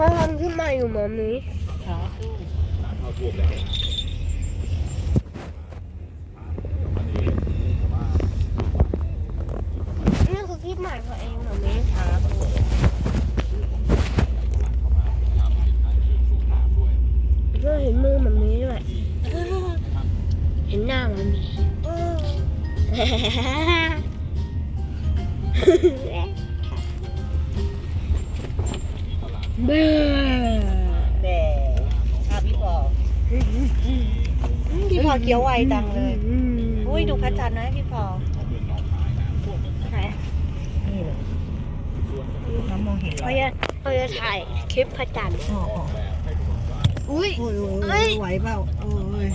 เขาทำขึ้นมาอยู่มามีครับนี่คือคลิปใหม่ของเองมามีครับก็เห็นมือมามีด้วยเห็นหน้ามามี เบ้แต่อะพี่พอพี่พอเคี้ยวไวจังเลยอุ้ยดูพระจันทร์นะพี่พอไหนนี่เลยน้ำมองเห็นเหรอเขาจะเขาจะถ่ายคลิปพระจันทร์อ๋ออ๋ออุ้ยโอ้ยโอ้ยเอ้โอ้ยยไหวเปล่าโอ้ย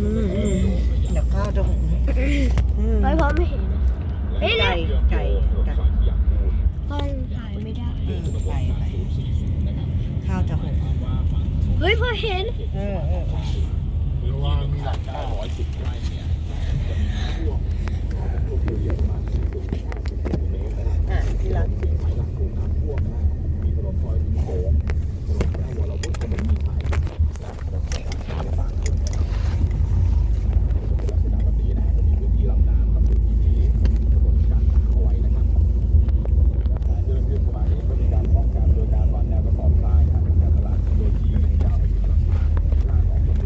อืมอืมเดี๋ยวข้าวจะหุงอืมไม่เพราะไม่เห็นนะเฮ้ยไก่ไก่ เฮ้ยพ่อเห็น เออเออเอออะที่รัก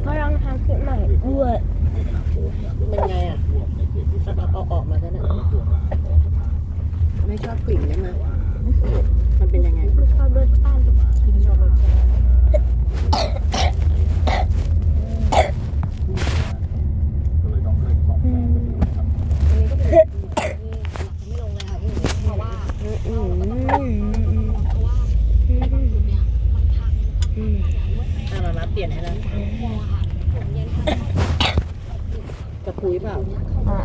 พ่อลองทำคลิปใหม่ด้วย เป็นไงอะเอาเอาออกมาแล้วนะไม่ช อบกลิ่นใช่ไหมมันเป็นยังไงไม่ชอบรสชาติไม่ชอบรสชาติอืมไม่ลงเลยค่ะพี่เพราะว่าอืมอืมอืมอืมอะมามาเปลี่ยนให้แล้วจะคุยเปล่าอะ